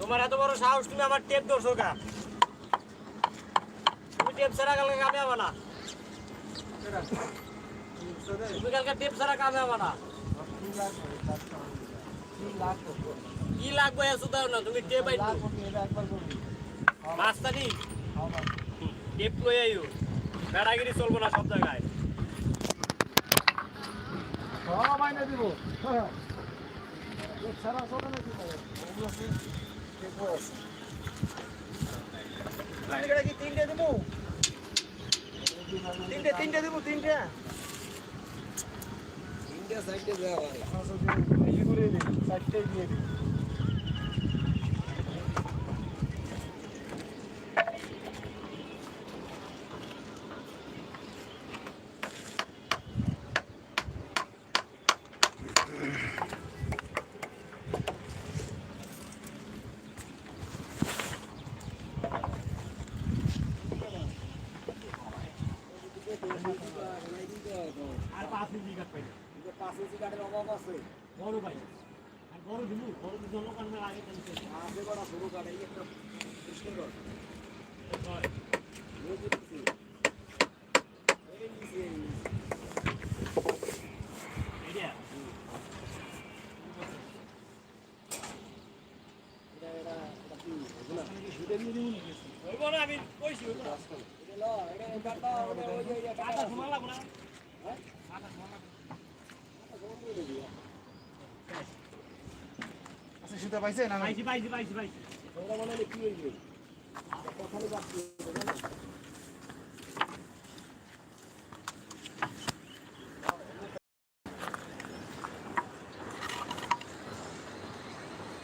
তোমার এত বড় সাহস, তুমি আমার টেপ ধরছো কা তুমি টেপ ছাড়া কালকে কামে হবে না। তুমি কালকে টেপ ছাড়া কামে হবে না। কি লাগবে এসো দাও না, তুমি টেপ আইতো রাস্তা নি টেপ লই আইও। বেড়াগিরি চলবো না সব জায়গায়। সব আইনে দিব সারা সব দিব ওগুলো তিনটে দেবো? তিনটে তিনটে দেবো, তিনটে। সাইডে দেওয়া হয়। পাঁচশো দিয়ে চারটে দিয়ে দিই আর পাঁচ মিনিট কাট পাই ইঞ্চি কাঠের অভাব আছে। বড় ভাই। আর বড় দিলু বড় দিলু মে আগে আছে কটা সরু কাঠ এই একটা সুন্দর এই যে দিছি। এই দিছি, এই দিছি। এইটা এটা এটা এটা কি এগুলা দুটো দিয়ে দিবো নাকি ওই বড় আমি কইছি ওই বড় এটা ল এটা এই কাঠটা ওটা ওই যে এটা কাটা সময় লাগবে না হ্যাঁ? কাটা সময় লাগবে সুতা পাইছে না পাইছি পাইছি পাইছি পাইছি। তোমরা মনে হলে কি হইবে? কথালে বাকি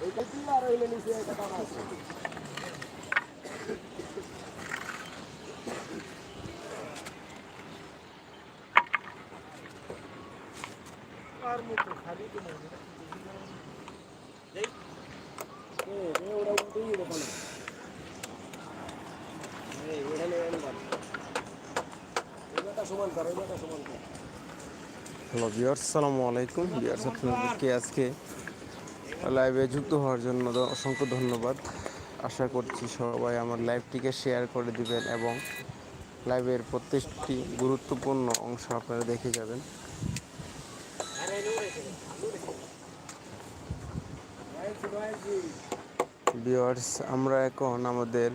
এইটা কি আর হইলে নিচে এটা কাটা আছে আর মতো খালি তো না এ এ ওটা উল্টেই দেবো না এই এখানে এনে বান এবারটা সমান কর এবারটা সমান কর হ্যালো বিয়ার্স সালামু আলাইকুম বিয়ার্স আপনাদেরকে আজকে লাইভে যুক্ত হওয়ার জন্য অসংখ্য ধন্যবাদ। আশা করছি সবাই আমার লাইভটিকে শেয়ার করে দিবেন এবং লাইভের প্রত্যেকটি গুরুত্বপূর্ণ অংশ আপনারা দেখে যাবেন। বিয়ার্স আমরা এখন আমাদের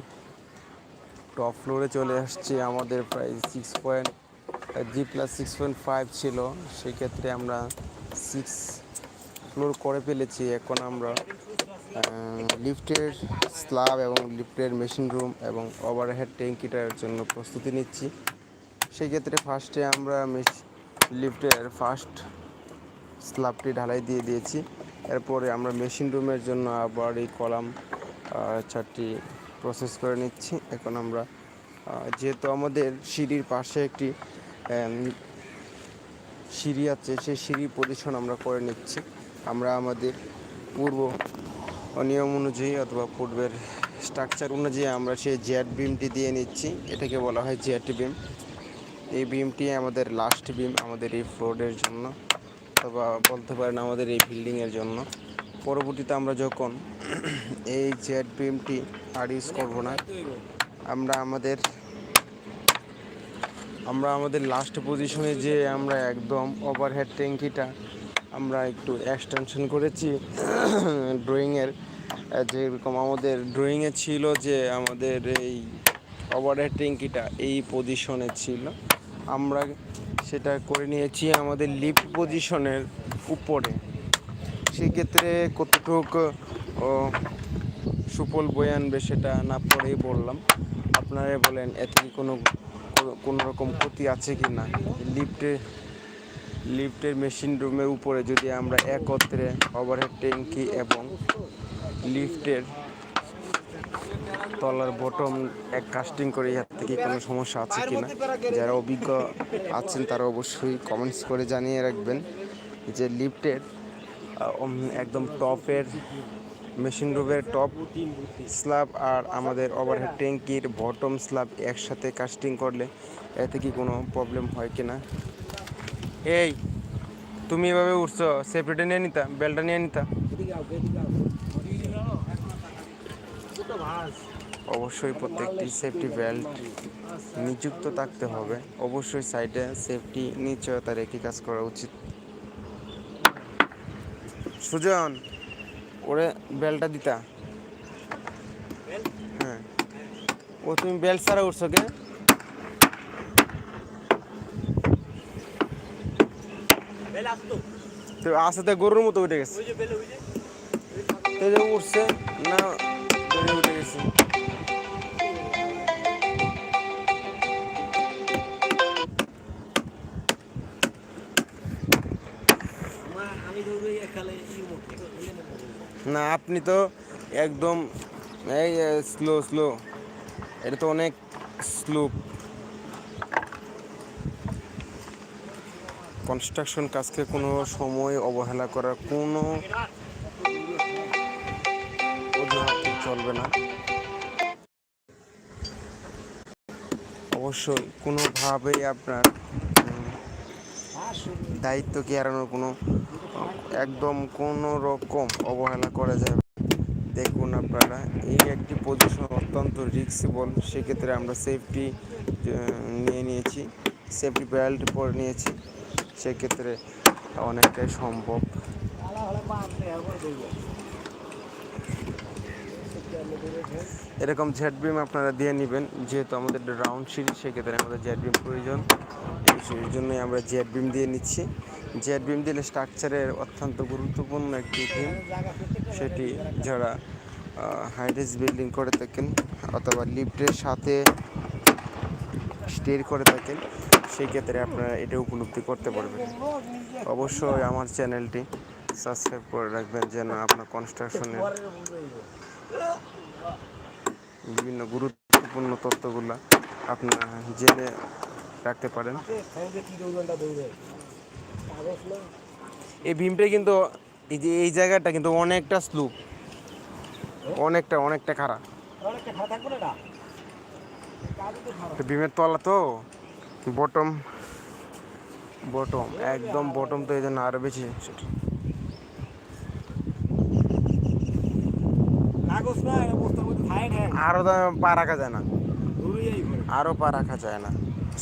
টপ ফ্লোরে চলে আসছি। আমাদের প্রায় six point G plus six point five ছিল। সেক্ষেত্রে আমরা সিক্স ফ্লোর করে ফেলেছি। এখন আমরা লিফটের স্ল্যাব এবং লিফটের মেশিন রুম এবং ওভারহেড ট্যাঙ্কিটার জন্য প্রস্তুতি নিচ্ছি। সেক্ষেত্রে ফার্স্টে আমরা লিফটের ফার্স্ট স্ল্যাবটি ঢালাই দিয়ে দিয়েছি। এরপরে আমরা মেশিন রুমের জন্য আবার এই কলাম চারটি প্রসেস করে নিচ্ছি। এখন আমরা যেহেতু আমাদের সিঁড়ির পাশে একটি সিঁড়ি আছে, সেই সিঁড়ি পজিশন আমরা করে নিচ্ছি। আমরা আমাদের পূর্ব নিয়ম অনুযায়ী অথবা পূর্বের স্ট্রাকচার অনুযায়ী আমরা সেই জেড বিমটি দিয়ে নিচ্ছি। এটাকে বলা হয় জেড বিম এই বিমটি আমাদের লাস্ট বিম আমাদের এই ফ্লোরের জন্য। অথবা বলতে পারেন আমাদের এই বিল্ডিংয়ের জন্য। পরবর্তীতে আমরা যখন এই জেড বিমটি আর ইউজ করব না, আমরা আমাদের আমরা আমাদের লাস্ট পজিশনে যে আমরা একদম ওভারহেড ট্যাঙ্কিটা আমরা একটু এক্সটেনশন করেছি। ড্রয়িংয়ের যেরকম আমাদের ড্রয়িংয়ে ছিল যে আমাদের এই ওভারহেড ট্যাঙ্কিটা এই পজিশনে ছিল। আমরা সেটা করে নিয়েছি আমাদের লিফট পজিশনের উপরে। সেক্ষেত্রে কতটুকু সুফল বয়ে আনবে সেটা না পরেই বললাম। আপনারা বলেন, এতে কি কোনো কোনো রকম ক্ষতি আছে কি না? লিফটে লিফটের মেশিন রুমের উপরে যদি আমরা একত্রে ওভারহেড ট্যাঙ্কি এবং লিফটের তলার বটম এক কাস্টিং করে ইয়ার থেকে কোনো সমস্যা আছে কি না? যারা অভিজ্ঞ আছেন তারা অবশ্যই কমেন্টস করে জানিয়ে রাখবেন যে লিফটের একদম টপের মেশিন রুমের টপ স্ল্যাব আর আমাদের ওভারহেড ট্যাঙ্কির বটম স্ল্যাব একসাথে কাস্টিং করলে এতে কি কোনো প্রবলেম হয় কি না? এই, তুমি এভাবে উঠছো সেফটিটা নিয়ে নিতা বেলটা নিয়ে নিতা? অবশ্যই প্রত্যেকটি সেফটি বেল্ট নিযুক্ত থাকতে হবে। অবশ্যই সাইডে সেফটি নিশ্চয়তা রেখে কাজ করা উচিত। সুজন ওরে বেলটা দিতা। হ্যাঁ। ও তুমি বেল ছাড়া উঠছো কে? আসতো তো। আসাতে গরুর মতো উঠে গেছে। উঠছে না না, আপনি তো একদম, এই স্লো স্লো এটা তো অনেক স্লো কনস্ট্রাকশন কাজকে কোনো সময় অবহেলা করার কোনো চলবে না। অবশ্যই কোনোভাবেই আপনার দায়িত্বকে এড়ানোর কোনো, একদম কোনো রকম অবহেলা করা যাবে দেখুন আপনারা, এই একটি পজিশন অত্যন্ত রিক্সিবল সেক্ষেত্রে আমরা সেফটি নিয়ে নিয়েছি সেফটি বেল্ট পরে নিয়েছি, সেক্ষেত্রে অনেকটাই সম্ভব আলা হলে পা আপনি একবার ধরবো এরকম জেড বিম আপনারা দিয়ে নেবেন, যেহেতু আমাদের রাউন্ড সিঁড়ি সেক্ষেত্রে আমাদের জেড বিম প্রয়োজন। সেই জন্যই আমরা জেড বিম দিয়ে নিচ্ছি। জেড বিম দিলে স্ট্রাকচারের অত্যন্ত গুরুত্বপূর্ণ একটি বিম সেটি যারা হাইডেজ বিল্ডিং করে থাকেন, অথবা লিফটের সাথে স্টের করে থাকেন সেই ক্ষেত্রে আপনারা এটা উপলব্ধি করতে পারবেন। অবশ্যই আমার চ্যানেলটি সাবস্ক্রাইব করে রাখবেন, যেন আপনার কনস্ট্রাকশনের বিভিন্ন গুরুত্বপূর্ণ তথ্যগুলো আপনারা জেনে রাখতে পারেন। এই ভীমটা কিন্তু এই যে এই জায়গাটা কিন্তু অনেকটা স্লুপ। অনেকটা অনেকটা খারাপ ভীমের তলা তো। বটম বটম, একদম বটম তো, এই জন্য আরও বেশি সেটা। কাগজ না এটা বস্তার মধ্যে ফাইন হ্যাঁ আরও পা রাখা যায় না। আরও পা রাখা যায় না।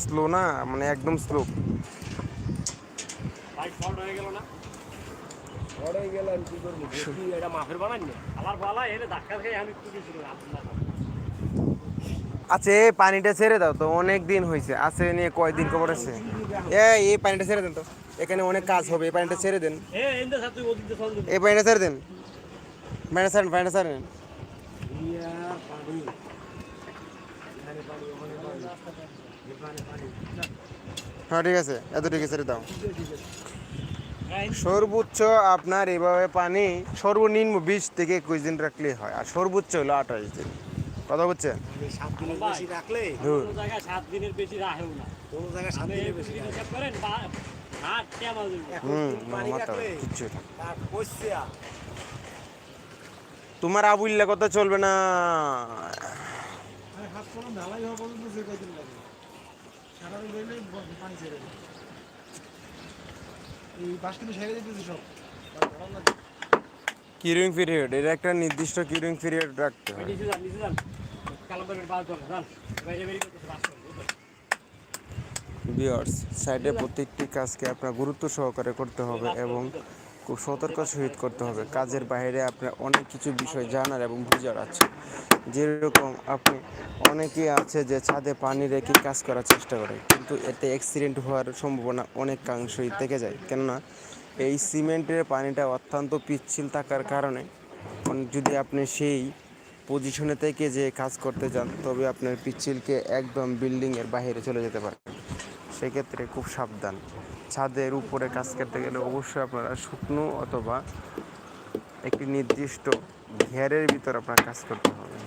স্লো না মানে একদম স্লো হয়ে আচ্ছা এই পানিটা ছেড়ে দাও তো অনেক দিন হয়েছে আছে নিয়ে কয়দিন খবর আছে? এই এই পানিটা ছেড়ে দেন তো। এখানে অনেক কাজ হবে এই পানিটা ছেড়ে দেন। এই পানিটা ছেড়ে দেন। পানিটা ছাড়েন পানিটা ছাড়েন। হ্যাঁ ঠিক আছে। এত ঠিক আছে দাও। সর্বোচ্চ আপনার এভাবে পানি সর্বনিম্ন বিশ থেকে একুশ দিন রাখলেই হয়। আর সর্বোচ্চ হলো আঠাশ দিন। কথা বুঝছেন? হুম তুমি পানি মাথা রাখলে কিচ্ছু না। তার কইছে তোমার আবুল্লা কথা চলবে না। কিউরিং পিরিয়ড এটা একটা নির্দিষ্ট কিউরিং পিরিয়ড রাখতে হয়। বিয়ার্স সাইডে প্রত্যেকটি কাজকে আপনার গুরুত্ব সহকারে করতে হবে এবং খুব সতর্ক সহিত করতে হবে। কাজের বাইরে আপনার অনেক কিছু বিষয় জানার এবং বোঝার আছে। যেরকম আপনি অনেকেই আছে যে ছাদে পানি রেখে কাজ করার চেষ্টা করে, কিন্তু এতে অ্যাক্সিডেন্ট হওয়ার সম্ভাবনা অনেকাংশই থেকে যায়। কেননা, এই সিমেন্টের পানিটা অত্যন্ত পিচ্ছিল থাকার কারণে যদি আপনি সেই পজিশনে থেকে যে কাজ করতে যান, তবে আপনার পিচ্ছিলকে একদম বিল্ডিংয়ের বাইরে চলে যেতে পারে। সেক্ষেত্রে খুব সাবধান। ছাদের উপরে কাজ করতে গেলে অবশ্যই আপনারা শুকনো অথবা একটি নির্দিষ্ট ঘেরের ভিতর আপনার কাজ করতে হবে।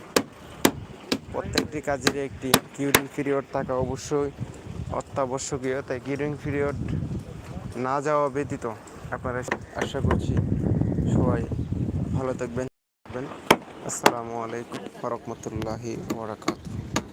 প্রত্যেকটি কাজের একটি কিউরিং পিরিয়ড থাকা অবশ্যই অত্যাবশ্যকীয়। তাই কিউরিং পিরিয়ড না যাওয়া ব্যতীত আপনারা আশা করছি সবাই ভালো থাকবেন আসসালামু আলাইকুম রহমতুল্লাহি ওবরাকাতুহ